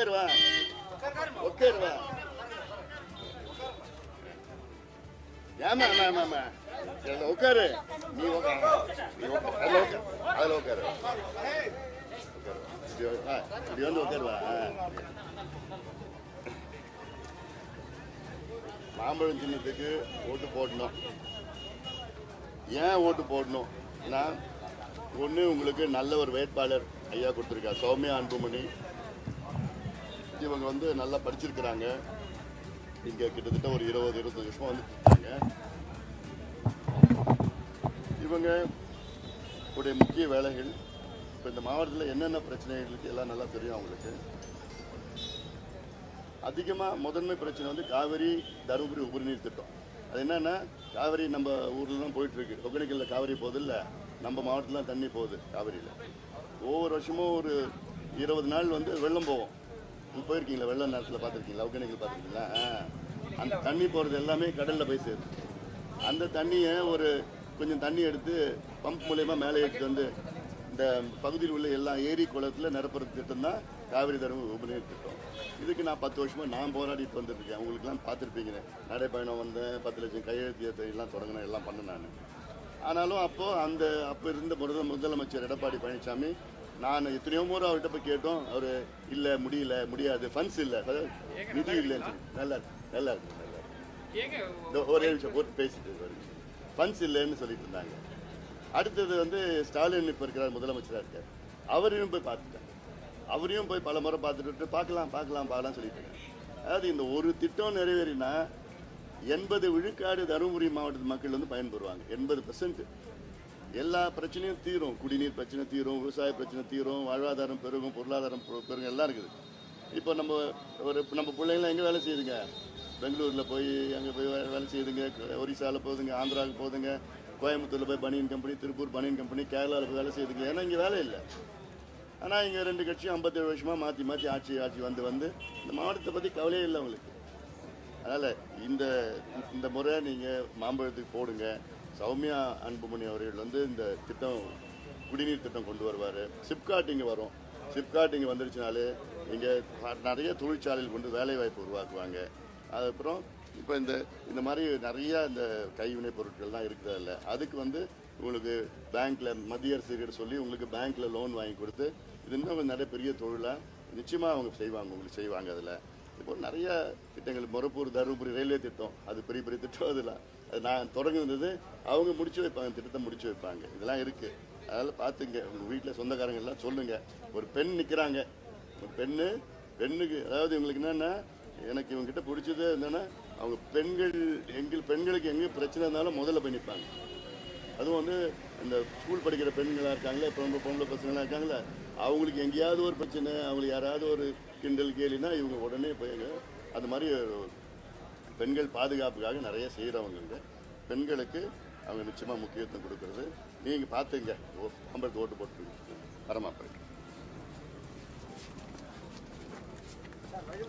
உட்காருவா? உட்காருவா? ஏமா ஆமா ஆமா ஆமா இதுல உட்காரு. நீ உட்காரு. நீ உட்காரு. அதுல உட்காரு. அதுல உட்காரு. இப்படி வந்து உட்காருவா? மாம்பழம் சின்னத்துக்கு ஓட்டு போடணும். ஏன் ஓட்டு போடணும்? நான் ஒன்று உங்களுக்கு நல்ல ஒரு வேட்பாளர் ஐயா கொடுத்துருக்கா சௌமியா அன்புமணி. இவங்க வந்து நல்லா படிச்சிருக்கிறாங்க. இங்கே கிட்டத்தட்ட ஒரு இருபது இருபத்தஞ்சு வருஷமா வந்து இவங்க உடைய முக்கிய வேலைகள் இப்போ இந்த மாவட்டத்தில் என்னென்ன பிரச்சனைகளுக்கு எல்லாம் நல்லா தெரியும் அவங்களுக்கு. அதிகமாக முதன்மை பிரச்சனை வந்து காவிரி தருமபுரி உபரிநீர் திட்டம். அது என்னன்னா காவிரி நம்ம ஊரில் தான் போயிட்டு இருக்கு ஒகேனக்கல்ல காவிரி போகுது இல்லை நம்ம மாவட்டத்தில் தண்ணி போகுது காவிரியில். ஒவ்வொரு வருஷமும் ஒரு இருபது நாள் வந்து வெள்ளம் போவோம் போயிருக்கீங்களா? வெள்ள நேரத்தில் பார்த்துருக்கீங்களா? ஒகேனக்கல் பார்த்துருக்கீங்களா? அந்த தண்ணி போகிறது எல்லாமே கடலில் போய் சேருது அந்த தண்ணியை ஒரு கொஞ்சம் தண்ணி எடுத்து பம்ப் மூலயமா மேலே எடுத்து வந்து இந்த பகுதியில் உள்ள எல்லா ஏரி குளத்தில் நிரப்புறது திட்டம் தான் காவிரி தரும உபநீர் திட்டம். இதுக்கு நான் பத்து வருஷமாக நான் போராடிட்டு வந்துருக்கேன் உங்களுக்குலாம் பார்த்துருப்பீங்க. நடைப்பயணம் வந்தேன் பத்து லட்சம் கையெழுத்து எல்லாம் தொடங்கினேன் எல்லாம் பண்ணேன் நான். ஆனாலும் அப்போ அந்த அப்போ இருந்த முதல முதலமைச்சர் எடப்பாடி பழனிசாமி நான் எத்தனையோ முறை அவர்கிட்ட போய் கேட்டோம். அவர் இல்லை முடியல முடியாது. ஃபண்ட்ஸ் இல்லை. நிதி இல்லைன்னு சொல்லி நல்லா இருக்கு நல்லா இருக்கு நல்லா இருக்கு. ஒரே நிமிஷம் போட்டு பேசிட்டு ஃபண்ட்ஸ் இல்லைன்னு சொல்லிட்டு இருந்தாங்க. அடுத்தது வந்து ஸ்டாலின் இப்போ இருக்கிறார் முதலமைச்சராக இருக்கார். அவரையும் போய் பார்த்துட்டேன். அவரையும் போய் பல முறை பார்த்துட்டு பார்க்கலாம் பார்க்கலாம் பார்க்கலாம் சொல்லிட்டு. அதாவது இந்த ஒரு திட்டம் நிறைவேறினா எண்பது விழுக்காடு தருமபுரி மாவட்டத்து மக்கள் வந்து பயன்பெறுவாங்க. எண்பது பர்சன்ட் எல்லா பிரச்சனையும் தீரும். குடிநீர் பிரச்சனை தீரும் விவசாய பிரச்சனை தீரும் வாழ்வாதாரம் பெருகும் பொருளாதாரம் பெருகும் எல்லாம் இருக்குது. இப்போ நம்ம ஒரு நம்ம பிள்ளைங்களாம் எங்கே வேலை செய்யுதுங்க? பெங்களூரில் போய் அங்கே போய் வேலை செய்யுதுங்க. ஒரிசாவில் போகுதுங்க ஆந்திராவுக்கு போகுதுங்க. கோயம்புத்தூரில் போய் பனியன் கம்பெனி திருப்பூர் பனியன் கம்பெனி கேரளாவில் போய் வேலை செய்யுதுங்க. ஏன்னா இங்கே வேலை இல்லை. ஆனால் இங்கே ரெண்டு கட்சியும் ஐம்பத்தேழு வருஷமாக மாற்றி மாற்றி ஆட்சி ஆட்சி வந்து வந்து இந்த மாவட்டத்தை பற்றி கவலையே இல்லை அவங்களுக்கு அதனால் இந்த இந்த முறை நீங்கள் மாம்பழத்துக்கு போடுங்க. சௌமியா அன்புமணி அவர்கள் வந்து இந்த திட்டம் குடிநீர் திட்டம் கொண்டு வருவார். சிப்காட் இங்கே வரும். சிப்காட் இங்கே வந்துருச்சுனாலே இங்கே நிறைய தொழிற்சாலையில் கொண்டு வேலை வாய்ப்பு உருவாக்குவாங்க. அதுக்கப்புறம் இப்போ இந்த இந்த மாதிரி நிறையா இந்த கைவினை பொருட்கள்லாம் இருக்குது அதில் அதுக்கு வந்து உங்களுக்கு பேங்க்கில் மத்திய அரசு சொல்லி உங்களுக்கு பேங்க்கில் லோன் வாங்கி கொடுத்து இது இன்னும் நிறைய பெரிய தொழிலாக நிச்சயமாக அவங்க செய்வாங்க உங்களுக்கு செய்வாங்க அதில். இப்போ நிறைய திட்டங்கள் மொரப்பூர் தருமபுரி ரயில்வே திட்டம் அது பெரிய பெரிய திட்டம் அதெல்லாம். அது நான் தொடங்குனது அவங்க முடிச்சு வைப்பாங்க திட்டத்தை முடிச்சு வைப்பாங்க. இதெல்லாம் இருக்குது அதனால் பார்த்துங்க. உங்கள் வீட்டில் சொந்தக்காரங்கள்லாம் சொல்லுங்கள் ஒரு பெண் நிற்கிறாங்க ஒரு பெண்ணு பெண்ணுக்கு அதாவது இவங்களுக்கு என்னென்னா எனக்கு இவங்ககிட்ட பிடிச்சது என்னென்னா அவங்க பெண்கள் எங்கள் பெண்களுக்கு எங்கே பிரச்சனை இருந்தாலும் முதல்ல போய் நிற்பாங்க அதுவும் வந்து இந்த ஸ்கூல் படிக்கிற பெண்களாக இருக்காங்களே பொம்பளை பொம்பளை பசங்களாக இருக்காங்களே அவங்களுக்கு எங்கேயாவது ஒரு பிரச்சனை அவங்களுக்கு யாராவது ஒரு கிண்டல் கேலினா இவங்க உடனே போய் அந்த மாதிரி பெண்கள் பாதுகாப்புக்காக நிறைய செய்கிறவங்க பெண்களுக்கு அவங்க நிச்சயமாக முக்கியத்துவம் கொடுக்குறது. நீங்கள் பார்த்துங்க ஐம்பது ஓட்டு போட்டு வரமா போயிட்டு. வழி